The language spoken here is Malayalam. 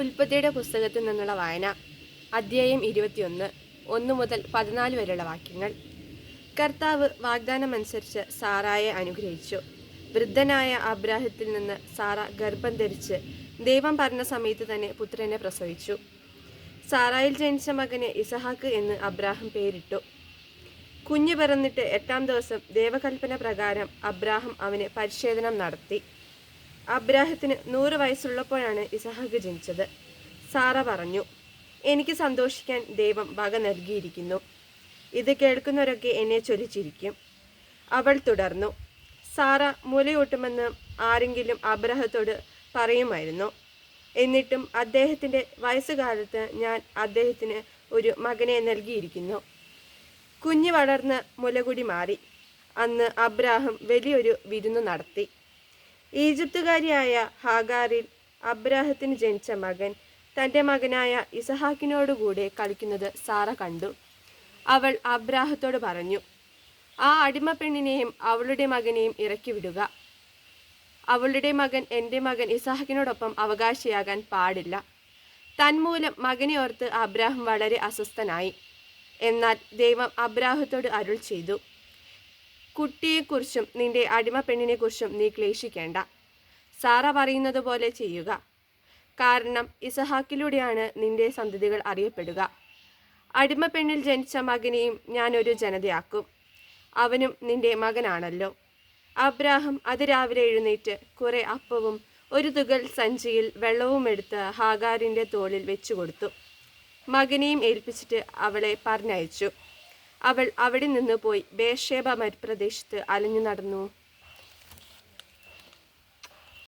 ഉൽപ്പത്തിയുടെ പുസ്തകത്തിൽ നിന്നുള്ള വായന അധ്യായം ഇരുപത്തിയൊന്ന് ഒന്ന് മുതൽ പതിനാല് വരെയുള്ള വാക്യങ്ങൾ. കർത്താവ് വാഗ്ദാനമനുസരിച്ച് സാറായെ അനുഗ്രഹിച്ചു. വൃദ്ധനായ അബ്രാഹത്തിൽ നിന്ന് സാറ ഗർഭം ധരിച്ച് ദൈവം പറഞ്ഞ സമയത്ത് തന്നെ പുത്രനെ പ്രസവിച്ചു. സാറായിൽ ജനിച്ച മകന് ഇസഹാക്ക് എന്ന് അബ്രാഹം പേരിട്ടു. കുഞ്ഞു പിറന്നിട്ട് എട്ടാം ദിവസം ദേവകൽപ്പന പ്രകാരം അബ്രാഹം അവന് പരിശോധന നടത്തി. അബ്രാഹത്തിന് നൂറ് വയസ്സുള്ളപ്പോഴാണ് ഇസഹാക്ക് ജനിച്ചത്. സാറ പറഞ്ഞു എനിക്ക് സന്തോഷിക്കാൻ ദൈവം വക നൽകിയിരിക്കുന്നു. ഇത് കേൾക്കുന്നവരൊക്കെ എന്നെ ചൊലിച്ചിരിക്കും അവൾ തുടർന്നു സാറ മുലയൂട്ടുമെന്ന് ആരെങ്കിലും അബ്രഹത്തോട് പറയുമായിരുന്നു. എന്നിട്ടും അദ്ദേഹത്തിന്റെ വയസ്സുകാലത്ത് ഞാൻ അദ്ദേഹത്തിന് ഒരു മകനെ നൽകിയിരിക്കുന്നു. കുഞ്ഞു വളർന്ന് മുലകുടി മാറി. അന്ന് അബ്രാഹം വലിയൊരു വിരുന്ന് നടത്തി. ഈജിപ്തുകാരിയായ ഹാഗാറിൽ അബ്രാഹത്തിന് ജനിച്ച മകൻ തന്റെ മകനായ ഇസഹാക്കിനോടുകൂടെ കളിക്കുന്നത് സാറ കണ്ടു. അവൾ അബ്രാഹത്തോട് പറഞ്ഞു ആ അടിമ പെണ്ണിനെയും അവളുടെ മകനെയും ഇറക്കി വിടുക. അവളുടെ മകൻ എന്റെ മകൻ ഇസഹാക്കിനോടൊപ്പം അവകാശിയാകാൻ പാടില്ല. തന്മൂലം മകനെ ഓർത്ത് അബ്രാഹം വളരെ അസ്വസ്ഥനായി. എന്നാൽ ദൈവം അബ്രാഹത്തോട് അരുൾ ചെയ്തു. കുട്ടിയെക്കുറിച്ചും നിന്റെ അടിമ പെണ്ണിനെക്കുറിച്ചും നീ ക്ലേശിക്കേണ്ട. സാറ പറയുന്നത് പോലെ ചെയ്യുക. കാരണം ഇസഹാക്കിലൂടെയാണ് നിന്റെ സന്തതികൾ അറിയപ്പെടുക. അടിമ പെണ്ണിൽ ജനിച്ച മകനെയും ഞാനൊരു ജനതയാക്കും. അവനും നിന്റെ മകനാണല്ലോ. അബ്രാഹം അതിരാവിലെ എഴുന്നേറ്റ് കുറെ അപ്പവും ഒരു തുകൽ സഞ്ചിയിൽ വെള്ളവും എടുത്ത് ഹാഗാറിന്റെ തോളിൽ വെച്ചു കൊടുത്തു മകനെയും ഏൽപ്പിച്ചിട്ട് അവളെ പറഞ്ഞയച്ചു. അവൾ അവിടെ നിന്ന് പോയി ബേഷേബ മരുപ്രദേശത്ത് അലഞ്ഞു നടന്നു.